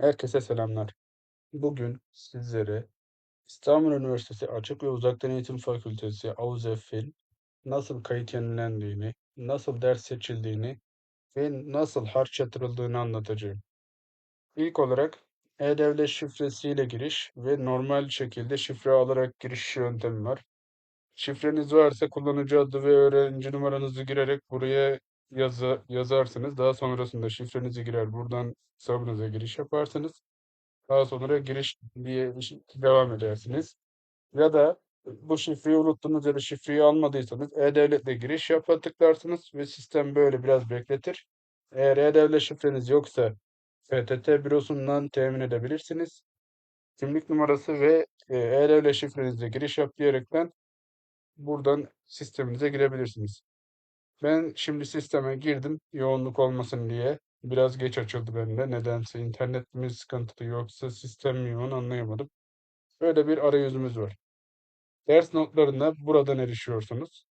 Herkese selamlar. Bugün sizlere İstanbul Üniversitesi Açık ve Uzaktan Eğitim Fakültesi AUZEF'in nasıl kayıt yenilendiğini, nasıl ders seçildiğini ve nasıl harç yatırıldığını anlatacağım. İlk olarak e-devlet şifresiyle giriş ve normal şekilde şifre alarak giriş yöntemi var. Şifreniz varsa kullanıcı adı ve öğrenci numaranızı girerek buraya yazı, yazarsınız. Daha sonrasında şifrenizi girer buradan hesabınıza giriş yaparsınız. Daha sonra giriş diye devam edersiniz. Ya da bu şifreyi unuttunuz ya da şifreyi almadıysanız e-devletle giriş yapa tıklarsınız ve sistem böyle biraz bekletir. Eğer e-devlet şifreniz yoksa FTT bürosundan temin edebilirsiniz. Kimlik numarası ve e, e-devlet şifrenizle giriş yap diyerekten buradan sisteminize girebilirsiniz. Ben şimdi sisteme girdim yoğunluk olmasın diye. Biraz geç açıldı bende. Nedense internet mi sıkıntılı yoksa sistem mi yoğun anlayamadım. Böyle bir arayüzümüz var. Ders notlarına buradan erişiyorsunuz.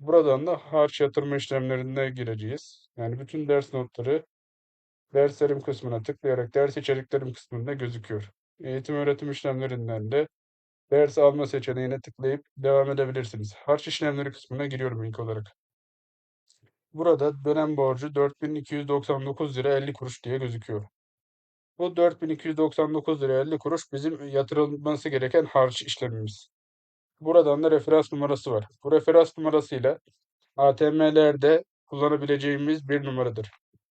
Buradan da harç yatırma işlemlerine gireceğiz. Yani bütün ders notları derslerim kısmına tıklayarak ders içeriklerim kısmında gözüküyor. Eğitim öğretim işlemlerinden de ders alma seçeneğine tıklayıp devam edebilirsiniz. Harç işlemleri kısmına giriyorum ilk olarak. Burada dönem borcu 4299 lira 50 kuruş diye gözüküyor. Bu 4299 lira 50 kuruş bizim yatırılması gereken harç işlemimiz. Buradan da referans numarası var. Bu referans numarasıyla ATM'lerde kullanabileceğimiz bir numaradır.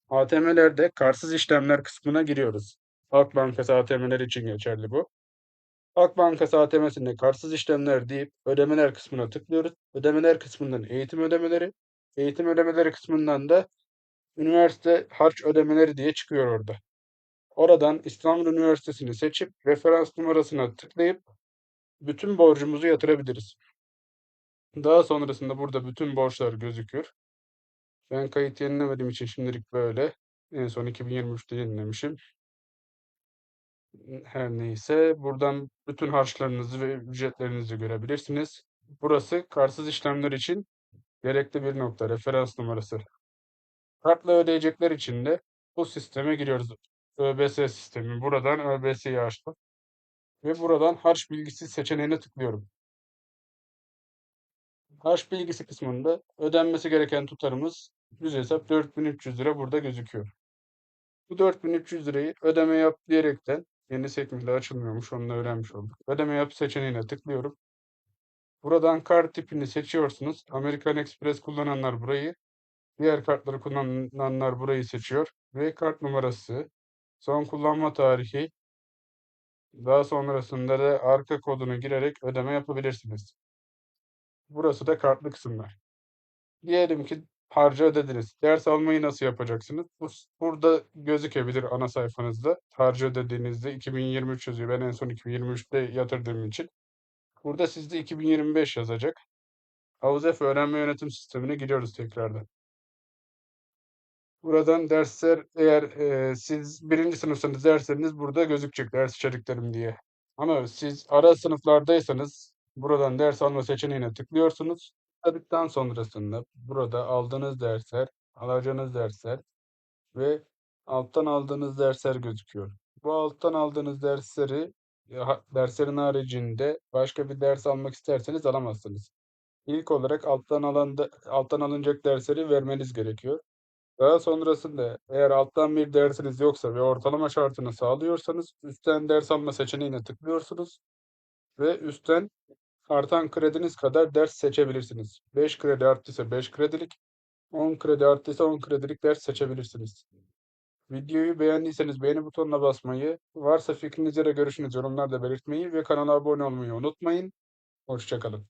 ATM'lerde kartsız işlemler kısmına giriyoruz. Halk Bankası ATM'ler için geçerli bu. Halk Bankası ATM'sinde kartsız işlemler deyip ödemeler kısmına tıklıyoruz. Ödemeler kısmından eğitim ödemeleri, eğitim ödemeleri kısmından da üniversite harç ödemeleri diye çıkıyor orada. Oradan İstanbul Üniversitesi'ni seçip referans numarasına tıklayıp bütün borcumuzu yatırabiliriz. Daha sonrasında burada bütün borçlar gözükür. Ben kayıt yenilemediğim için şimdilik böyle. En son 2023'te yenilemişim. Her neyse buradan bütün harçlarınızı ve ücretlerinizi görebilirsiniz. Burası kartsız işlemler için gerekli bir nokta. Referans numarası. Kartla ödeyecekler için de bu sisteme giriyoruz. ÖBS sistemi. Buradan ÖBS'yi açtım. Ve buradan harç bilgisi seçeneğine tıklıyorum. Harç bilgisi kısmında ödenmesi gereken tutarımız düz hesap 4300 lira burada gözüküyor. Bu 4300 lirayı ödeme yap diyerekten yeni sekmede açılmıyormuş onu öğrenmiş olduk. Ödeme yap seçeneğine tıklıyorum. Buradan kart tipini seçiyorsunuz. American Express kullananlar burayı, diğer kartları kullananlar burayı seçiyor ve kart numarası, son kullanma tarihi, daha sonrasında da arka kodunu girerek ödeme yapabilirsiniz. Burası da kartlı kısımlar. Diyelim ki harcı ödediniz. Ders almayı nasıl yapacaksınız? Bu, burada gözükebilir ana sayfanızda. Harcı ödediğinizde 2023 yazıyor. Ben en son 2023'te yatırdığım için. Burada sizde 2025 yazacak. Havuzef öğrenme yönetim sistemine giriyoruz tekrardan. Buradan dersler eğer e, siz birinci sınıfsanız dersleriniz burada gözükecek ders içeriklerim diye. Ama siz ara sınıflardaysanız buradan ders alma seçeneğine tıklıyorsunuz. Tıkladıktan sonrasında burada aldığınız dersler, alacağınız dersler ve alttan aldığınız dersler gözüküyor. Bu alttan aldığınız dersleri derslerin haricinde başka bir ders almak isterseniz alamazsınız. İlk olarak alttan alan alttan alınacak dersleri vermeniz gerekiyor. Daha sonrasında eğer alttan bir dersiniz yoksa ve ortalama şartını sağlıyorsanız üstten ders alma seçeneğine tıklıyorsunuz ve üstten artan krediniz kadar ders seçebilirsiniz. 5 kredi arttıysa 5 kredilik, 10 kredi arttıysa 10 kredilik ders seçebilirsiniz. Videoyu beğendiyseniz beğeni butonuna basmayı, varsa fikrinizi ya da görüşünüzü yorumlarda belirtmeyi ve kanala abone olmayı unutmayın. Hoşçakalın.